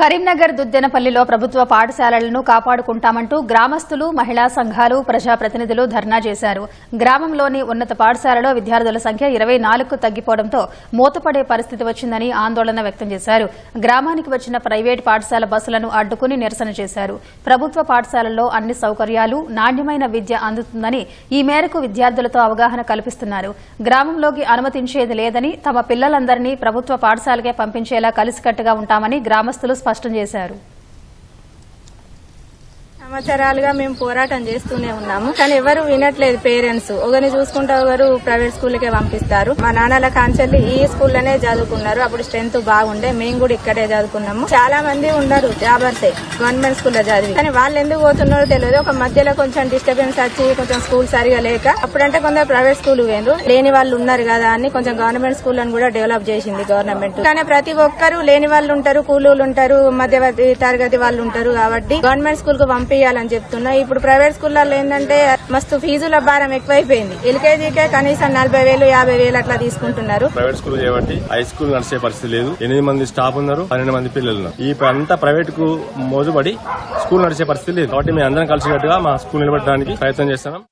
కరీంనగర్ దుద్దెనపల్లిలో ప్రభుత్వ పాఠశాలలను కాపాడుకుంటామంటూ గ్రామస్తులు మహిళా సంఘాలు ప్రజాప్రతినిధులు ధర్నా చేశారు. గ్రామంలోని ఉన్నత పాఠశాలలో విద్యార్థుల సంఖ్య ఇరవై నాలుగుకు తగ్గిపోవడంతో మూతపడే పరిస్థితి వచ్చిందని ఆందోళన వ్యక్తం చేశారు. గ్రామానికి వచ్చిన ప్రైవేట్ పాఠశాల బస్సులను అడ్డుకుని నిరసన చేశారు. ప్రభుత్వ పాఠశాలల్లో అన్ని సౌకర్యాలు నాణ్యమైన విద్య అందుతుందని ఈ మేరకు విద్యార్థులతో అవగాహన కల్పిస్తున్నారు. గ్రామంలోకి అనుమతించేది లేదని తమ పిల్లలందరినీ ప్రభుత్వ పాఠశాలకే పంపించేలా కలిసికట్టుగా ఉంటామని గ్రామస్తులు స్పష్టం చేశారు. సంవత్సరాలుగా మేము పోరాటం చేస్తూనే ఉన్నాము. కానీ ఎవరు వినట్లేదు పేరెంట్స్. ఒకరిని చూసుకుంటే ఒకరు ప్రైవేట్ స్కూల్కే పంపిస్తారు. మా నాన్నల కాంచెల్లి ఈ స్కూల్లోనే చదువుకున్నారు. అప్పుడు స్ట్రెంత్ బాగుండే. మేము కూడా ఇక్కడే చదువుకున్నాము. చాలా మంది ఉన్నారు జాబర్సే గవర్నమెంట్ స్కూల్లో చదివి. కానీ వాళ్ళు ఎందుకు పోతున్నారో తెలియదు. ఒక మధ్యలో కొంచెం డిస్టర్బెన్స్ వచ్చి కొంచెం స్కూల్ సరిగా లేక అప్పుడంటే కొందరు ప్రైవేట్ స్కూల్ వేరు లేని వాళ్ళు ఉన్నారు కదా అని కొంచెం గవర్నమెంట్ స్కూల్ అని కూడా డెవలప్ చేసింది గవర్నమెంట్. కానీ ప్రతి ఒక్కరు లేని వాళ్ళు ఉంటారు కూలీలు ఉంటారు మధ్యవర్తి తరగతి వాళ్ళు ఉంటారు కాబట్టి గవర్నమెంట్ స్కూల్కు పంపించాలని చెప్తున్నా. ఇప్పుడు ప్రైవేట్ స్కూళ్ళల్లో ఏంటంటే మస్తు ఫీజుల భారం ఎక్కువైపోయింది. ఎల్కేజీకే కనీసం నలభై వేలు యాభై వేలు అట్లా తీసుకుంటున్నారు. ప్రైవేట్ స్కూల్ చేయబట్టి హై స్కూల్ నడిచే పరిస్థితి లేదు. ఎనిమిది మంది స్టాఫ్ ఉన్నారు పన్నెండు మంది పిల్లలు ఉన్నారు ఈ అంతా ప్రైవేట్కు మోజుబడి స్కూల్ నడిచే పరిస్థితి లేదు. కాబట్టి మేము అందరం కలిసికట్టుగా మా స్కూల్ నిలబెట్టడానికి ప్రయత్నం చేస్తున్నాం.